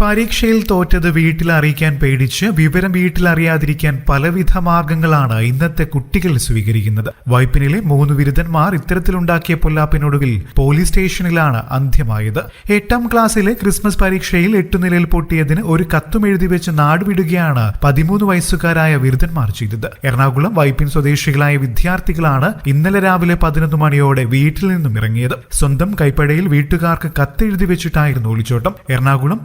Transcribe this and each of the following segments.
പരീക്ഷയിൽ തോറ്റത് വീട്ടിൽ അറിയിക്കാൻ പേടിച്ച് വിവരം വീട്ടിൽ അറിയാതിരിക്കാൻ പലവിധ മാർഗങ്ങളാണ് ഇന്നത്തെ കുട്ടികൾ സ്വീകരിക്കുന്നത്. വൈപ്പിനിലെ മൂന്ന് ബിരുദന്മാർ ഇത്തരത്തിലുണ്ടാക്കിയ പൊല്ലാപ്പിനൊടുവിൽ പോലീസ് സ്റ്റേഷനിലാണ് അന്ത്യമായത്. എട്ടാം ക്ലാസ്സിലെ ക്രിസ്മസ് പരീക്ഷയിൽ എട്ടു നിലയിൽ പൊട്ടിയതിന് ഒരു കത്തും എഴുതി വെച്ച് നാടുവിടുകയാണ് പതിമൂന്ന് വയസ്സുകാരായ ബിരുദന്മാർ ചെയ്തത്. എറണാകുളം വൈപ്പിൻ സ്വദേശികളായ വിദ്യാർത്ഥികളാണ് ഇന്നലെ രാവിലെ പതിനൊന്ന് മണിയോടെ വീട്ടിൽ നിന്നും ഇറങ്ങിയത്. സ്വന്തം കൈപ്പടയിൽ വീട്ടുകാർക്ക് കത്തെഴുതി വെച്ചിട്ടായിരുന്നു ഒളിച്ചോട്ടം. എറണാകുളം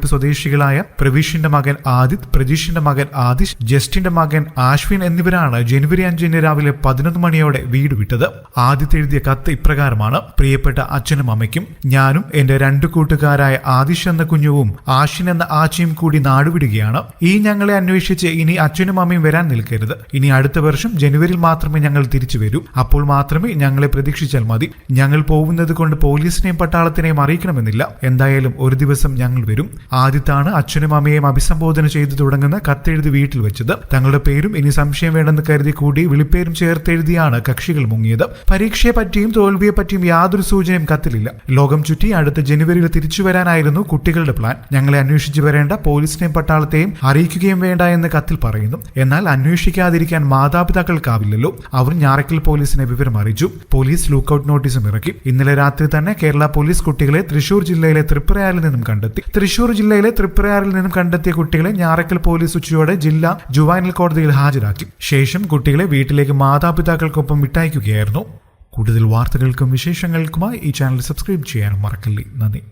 പുതുവൈപ്പ് സ്വദേശികളായ പ്രവീഷിന്റെ മകൻ ആദിത് പ്രജീഷിന്റെ മകൻ ആദിഷ് ജസ്റ്റിന്റെ മകൻ ആശ്വിൻ എന്നിവരാണ് ജനുവരി അഞ്ചിന് രാവിലെ പതിനൊന്ന് മണിയോടെ വീട് വിട്ടത്. ആദിത് എഴുതിയ കത്ത് ഇപ്രകാരമാണ്. പ്രിയപ്പെട്ട അച്ഛനും അമ്മയ്ക്കും ഞാനും എന്റെ രണ്ടു കൂട്ടുകാരായ ആദിഷ് എന്ന കുഞ്ഞുവും ആശ്വിൻ എന്ന ആച്ചയും കൂടി നാടുവിടുകയാണ്. ഈ ഞങ്ങളെ അന്വേഷിച്ച് ഇനി അച്ഛനും അമ്മയും വരാൻ നിൽക്കരുത്. ഇനി അടുത്ത വർഷം ജനുവരിയിൽ മാത്രമേ ഞങ്ങൾ തിരിച്ചു വരൂ. അപ്പോൾ മാത്രമേ ഞങ്ങളെ പ്രതീക്ഷിച്ചാൽ മതി. ഞങ്ങൾ പോകുന്നത് കൊണ്ട് പോലീസിനെയും പട്ടാളത്തിനെയും അറിയിക്കണമെന്നില്ല. എന്തായാലും ഒരു ദിവസം ഞങ്ങൾ വരും. ആദ്യത്താണ് അച്ഛനും അമ്മയും അഭിസംബോധന ചെയ്തു തുടങ്ങുന്ന കത്തെഴുതി വീട്ടിൽ വെച്ചത്. തങ്ങളുടെ പേരും ഇനി സംശയം വേണ്ടെന്ന് കരുതി കൂടി വിളിപ്പേരും ചേർത്തെഴുതിയാണ് കക്ഷികൾ മുങ്ങിയത്. പരീക്ഷയെ പറ്റിയും തോൽവിയെ പറ്റിയും യാതൊരു സൂചനയും കത്തിലില്ല. ലോകം ചുറ്റി അടുത്ത ജനുവരിയിൽ തിരിച്ചു വരാനായിരുന്നു കുട്ടികളുടെ പ്ലാൻ. ഞങ്ങളെ അന്വേഷിച്ചു വരേണ്ട പോലീസിനെയും പട്ടാളത്തെയും അറിയിക്കുകയും വേണ്ട എന്ന് കത്തിൽ പറയുന്നു. എന്നാൽ അന്വേഷിക്കാതിരിക്കാൻ മാതാപിതാക്കൾക്കാവില്ലല്ലോ. അവർ ഞാറക്കൽ പോലീസിനെ വിവരം അറിയിച്ചു. പോലീസ് ലുക്കൌട്ട് നോട്ടീസും ഇറക്കി. ഇന്നലെ രാത്രി തന്നെ കേരള പോലീസ് കുട്ടികളെ തൃശൂർ ജില്ലയിലെ തൃപ്രയാറിൽ നിന്നും കണ്ടെത്തി. തൃശൂർ ജില്ലയിലെ തൃപ്രയാറിൽ നിന്നും കണ്ടെത്തിയ കുട്ടികളെ ഞാറക്കൽ പോലീസ് ഉച്ചയോടെ ജില്ലാ ജുവൈനൽ കോടതിയിൽ ഹാജരാക്കി. ശേഷം കുട്ടികളെ വീട്ടിലേക്ക് മാതാപിതാക്കൾക്കൊപ്പം വിട്ടയക്കുകയായിരുന്നു. കൂടുതൽ വാർത്തകൾക്കും വിശേഷങ്ങൾക്കുമായി ഈ ചാനൽ സബ്സ്ക്രൈബ് ചെയ്യാനും മറക്കല്ലേ. നന്ദി.